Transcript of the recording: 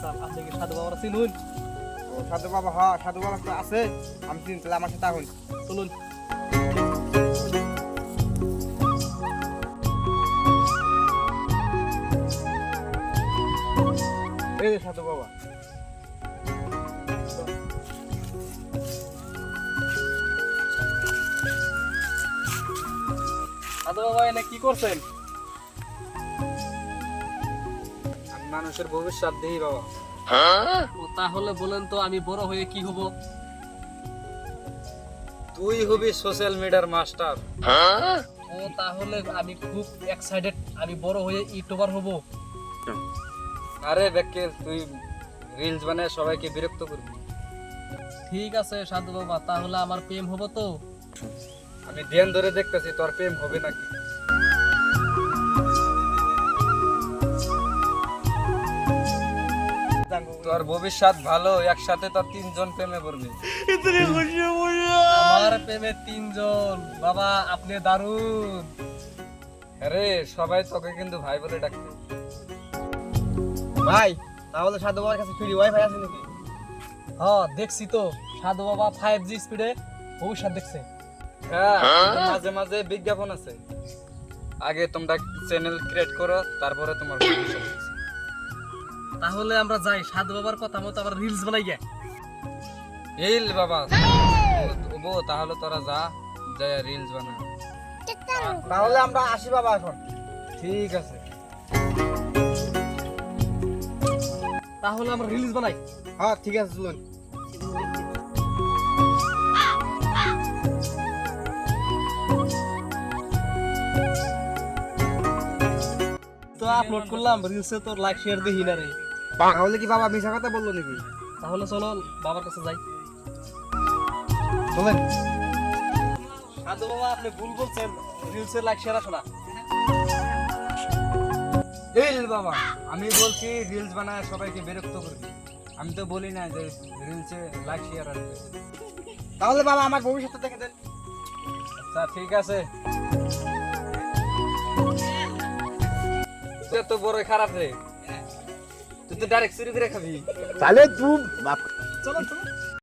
Sir. আপনি কি সাধু বাবার চিনুন? ও সাধু বাবা হ্যাঁ সাধু বাবা তো আছে। আমি চিনি তাহলে আমার সাথে এখন চলুন। এই যে সাধু বাবা। সাধু বাবা এনে কি করছেন? মানুষের ভবিষ্যৎ দিই বাবা। ও তাহলে বলেন তো আমি বড় হয়ে কি হব? তুই হবি সোশ্যাল মিডিয়ার মাস্টার ও তাহলে আমি খুব এক্সাইটেড আমি বড় হয়ে ইউটিউবার হব। আরে বেকের তুই রিলস বানায় সবাইকে বিরক্ত করবি। ঠিক আছে সাধু বাবা তাহলে আমার প্রেম হব তো? আমি ধ্যান ধরে দেখতেছি তোর প্রেম হবে নাকি? তোর ভবিষ্যৎ ভালো একসাথে তোর তিনজন প্রেমে পড়বে। আমার প্রেমে তিনজন। বাবা আপনি দারুণ। আরে সবাই তোকে কিন্তু ভাই বলে ডাকবে ভাই তাহলে সাধু বাবার কাছে ফ্রি ওয়াইফাই আছে নাকি? হ্যাঁ দেখছি তো। সাধু বাবা ফাইভ জি স্পিডে ভবিষ্যৎ দেখছে। হ্যাঁ মাঝে মাঝে বিজ্ঞাপন আছে। আগে তোমরা চ্যানেল ক্রিয়েট করো তারপরে তোমার ভবিষ্যৎ। তাহলে আমরা যাই সাধু বাবার কথা মতো আবার রিলস বানাই গে। রিল বাবা ও তাহলে তোরা যা যায় রিলস বানা। তাহলে আমরা আসি বাবা এখন। ঠিক আছে। তাহলে আমরা রিলস বানাই। হ্যাঁ ঠিক আছে চলুন। আপলোড করলাম রিলসে তো লাইক শেয়ার দেখি না রে। তাহলে কি বাবা মিশা কথা বলল নাকি? তাহলে চলো বাবার কাছে যাই। চলেন। সাধু বাবা আপনি ভুল বলছেন। রিলসে লাইক শেয়ার আসো না। রিল বাবা আমি বলছি রিলস বানায় সবাইকে বিরক্ত করবি। আমি তো বলি না যে রিলসে লাইক শেয়ার আসবে তাহলে বাবা আমার ভবিষ্যৎটা দেখে দেন। আচ্ছা ঠিক আছে। তো বড় খারাপ রে। তুই তো ডাইরেক্ট চুরি করে খাবি। তাহলে তুই চলো চলো।